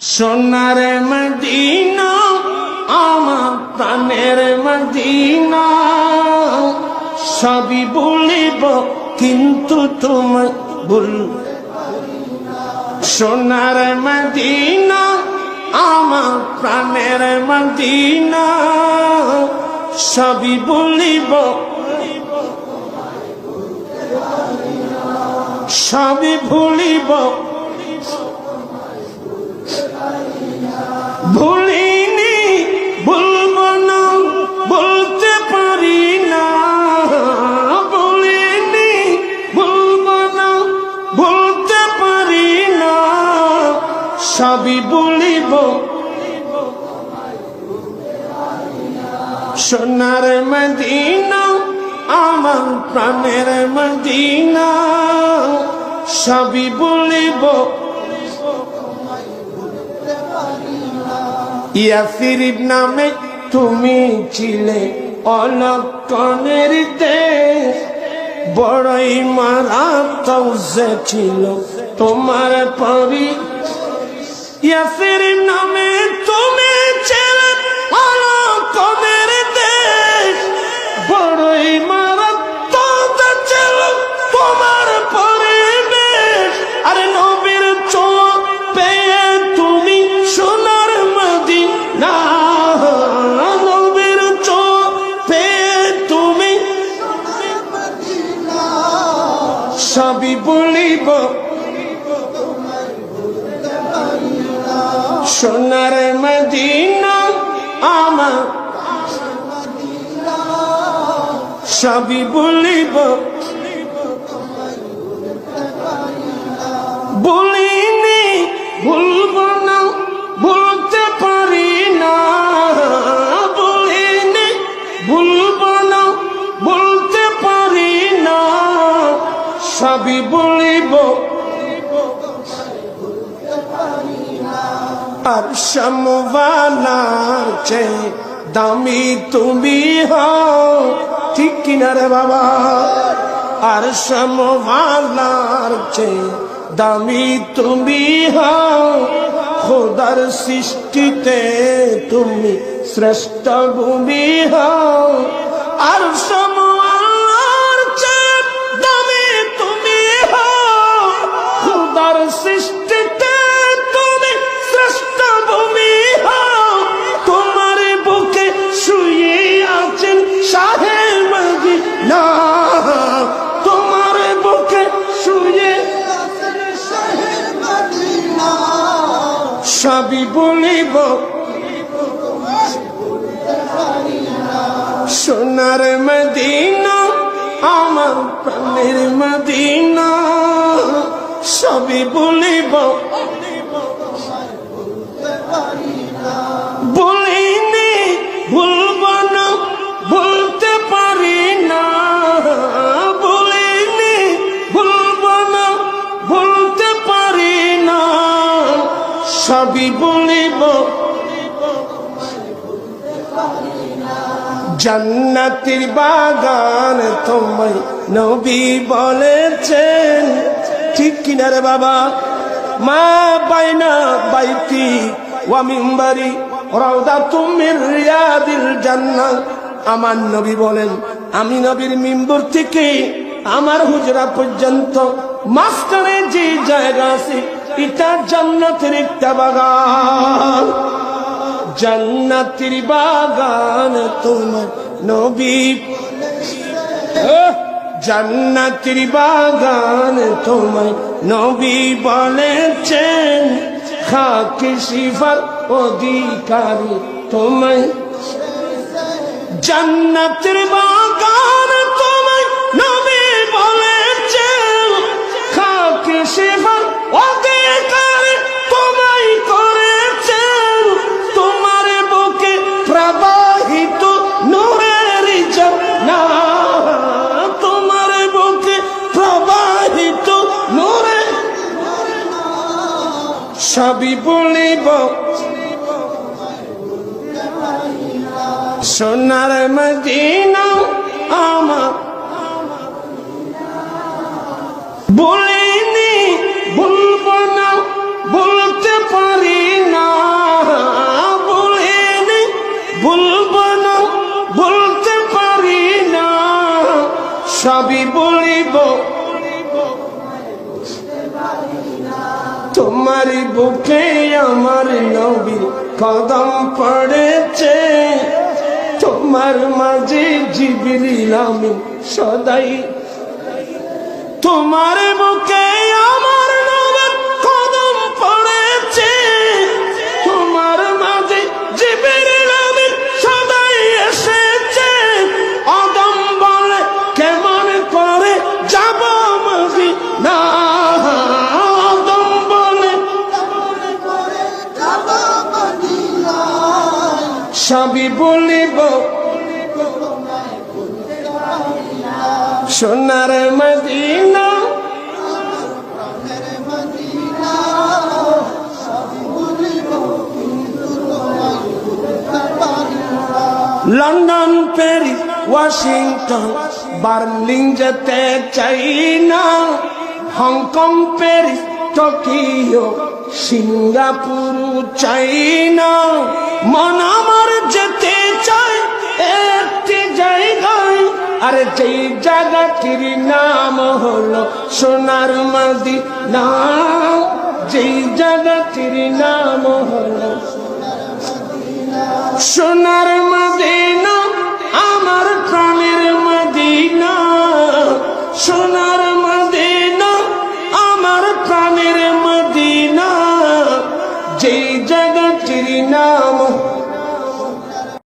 সোনার মদিনা, আমার প্রাণের মদিনা। সবই বলিব, কিন্তু তোমার ভুল সোনার মদিনা, আমার প্রাণের মদিনা। সবই বলিব, সবই ভুলিব ভুলিনি, ভুলব না বলতে পারি না। ভুলিনি, ভুলব না বলতে পারি না। সবই বলিব। সোনার মদিনা, আমার প্রাণের মদিনা। সবই বলিব। ইয়াসিরিব নামে তুমি ছিলে অলক্ষণের দেশ। বড়ই মারা ছিল তোমার পরি। ইয়াসির নামে তুমি সোনার মদিনা, আমার সবই বলিব। বলিনি, ভুলব না বলতে পারি না। বলিনি, ভুলব না বলতে পারি না। সবই বলিব। আর সমবালার চেয়ে দামি তুমি হও। ঠিক কিনা রে বাবা? আর সমভালার চেয়ে দামি তুমি হও। খোদার সৃষ্টিতে তুমি শ্রেষ্ঠ ভূমি হও। আর সমভালার সবই বলিব। সোনার মদিনা আমার প্রাণের মদিনা সবই বলিব। সবই বলিব। জান্নাতির বাগান তোমায় নবী বলেছেন। ঠিক কিনা রে বাবা? মা বাইনা বাইতি ওয়া রাউদা তুমির রিয়াদিল জান্নাত। আমার নবী বলেন, আমি নবীর মিম্বর থেকে আমার হুজরা পর্যন্ত মাঝখানে যে জায়গা আছে এটা জান্নাতের একটা বাগান জান্নাতির বাগান তোমার নবী! জান্নাতির বাগান তোমায় নবী বলেছেন, খাকি শিফার অধিকারী তোমায় জান্নাতের বাগান তোমায় সবই বলিব। সোনার মদিনা আমা বলিনি, বলব না, বলতে পারি না। বলিনি, বলব না, বলতে পারি না। সবই বলিব। তোমার বুকে আমার নবীর কদম পড়েছে। তোমার মাঝে জিবিরিল আমি সদাই। তোমার বুকে আমার সবই বলিব সোনার Medina. London Paris Washington Berlin যেতে চাই না। হংকং প্যারিস টকিও, সিঙ্গাপুর চাই না মন আমার যেতে চাই একটি জায়গায়। আর যেই জায়গাটির নাম হলো সোনার মাদি না যেই জায়গাটির নাম হলো সোনার মদিনা, আমার প্রাণের মদিনা। সোনার